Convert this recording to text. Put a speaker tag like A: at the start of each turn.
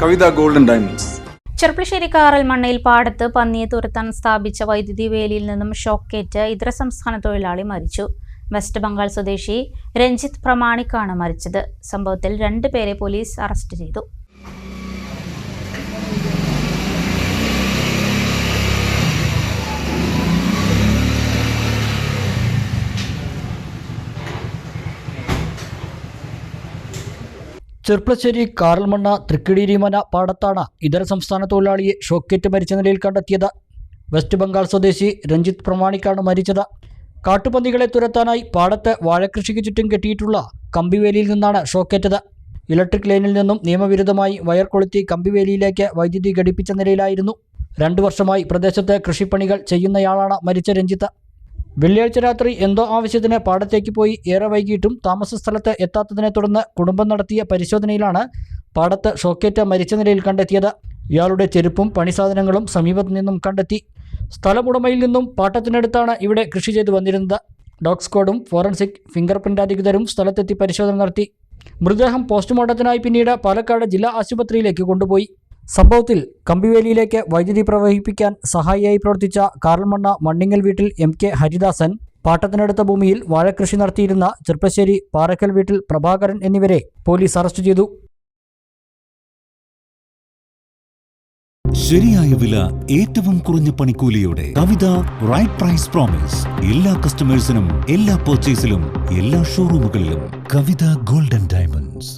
A: Kavitha golden diamonds.
B: Cherpulassery കാറൽ മണ്ണയിൽ പാടത്ത് പന്നിയെ തുരത്താൻ സ്ഥാപിച്ച വൈദ്യുതി വേലിയിൽ നിന്നും ഷോക്കേറ്റ് ഇതര സംസ്ഥാന തൊഴിലാളി മരിച്ചു. വെസ്റ്റ് ബംഗാൾ സ്വദേശി രഞ്ജിത്ത് പ്രമാണിക്കാണ് മരിച്ചത്. സംഭവത്തിൽ രണ്ടുപേരെ പോലീസ് അറസ്റ്റ് ചെയ്തു.
C: ചെർപ്പളശ്ശേരി കാറൽമണ്ണ തൃക്കിടിരിമന പാടത്താണ് ഇതര സംസ്ഥാന തൊഴിലാളിയെ ഷോക്കേറ്റ് മരിച്ച നിലയിൽ കണ്ടെത്തിയത്. വെസ്റ്റ് ബംഗാൾ സ്വദേശി രഞ്ജിത്ത് പ്രമാണിക്കാണ് മരിച്ചത്. കാട്ടുപന്നികളെ തുരത്താനായി പാടത്ത് വാഴക്കൃഷിക്ക് ചുറ്റും കെട്ടിയിട്ടുള്ള കമ്പിവേലിയിൽ നിന്നാണ് ഷോക്കേറ്റത്. ഇലക്ട്രിക് ലൈനിൽ നിന്നും നിയമവിരുദ്ധമായി വയർ കൊളുത്തി കമ്പിവേലിയിലേക്ക് വൈദ്യുതി ഘടിപ്പിച്ച നിലയിലായിരുന്നു. രണ്ടു വർഷമായി പ്രദേശത്ത് കൃഷിപ്പണികൾ ചെയ്യുന്നയാളാണ് മരിച്ച രഞ്ജിത്ത്. വെള്ളിയാഴ്ച രാത്രി എന്തോ ആവശ്യത്തിന് പാടത്തേക്ക് പോയി ഏറെ വൈകിട്ടും താമസ സ്ഥലത്ത് എത്താത്തതിനെ തുടർന്ന് കുടുംബം നടത്തിയ പരിശോധനയിലാണ് പാടത്ത് ഷോക്കേറ്റ് മരിച്ച നിലയിൽ കണ്ടെത്തിയത്. ഇയാളുടെ ചെരുപ്പും പണിസാധനങ്ങളും സമീപത്തു നിന്നും കണ്ടെത്തി. സ്ഥലമുടമയിൽ നിന്നും പാട്ടത്തിനടുത്താണ് ഇവിടെ കൃഷി ചെയ്തു വന്നിരുന്നത്. ഡോഗ് സ്ക്വാഡും ഫോറൻസിക് ഫിംഗർ പ്രിന്റ് അധികൃതരും സ്ഥലത്തെത്തി പരിശോധന നടത്തി. മൃതദേഹം പോസ്റ്റ്മോർട്ടത്തിനായി പിന്നീട് പാലക്കാട് ജില്ലാ ആശുപത്രിയിലേക്ക് കൊണ്ടുപോയി. സംഭവത്തിൽ കമ്പിവേലിയിലേക്ക് വൈദ്യുതി പ്രവഹിപ്പിക്കാൻ സഹായിയായി പ്രവർത്തിച്ച കാറൽമണ്ണ മണ്ണിങ്ങൽ വീട്ടിൽ എം കെ ഹരിദാസൻ പാട്ടത്തിനടുത്ത ഭൂമിയിൽ വാഴക്കൃഷി നടത്തിയിരുന്ന ചെർപ്പശ്ശേരി പാറക്കൽ വീട്ടിൽ പ്രഭാകരൻ എന്നിവരെ പോലീസ് അറസ്റ്റ് ചെയ്തു.
D: ശരിയായ വില ഏറ്റവും കുറഞ്ഞ പണിക്കൂലിയോടെ കവിത റൈറ്റ് പ്രൈസ് പ്രോമിസ് എല്ലാ കസ്റ്റമേഴ്സിനും എല്ലാ പർച്ചേസിലും എല്ലാ ഷോറൂമുകളിലും കവിത ഗോൾഡൻ ഡയമണ്ട്സ്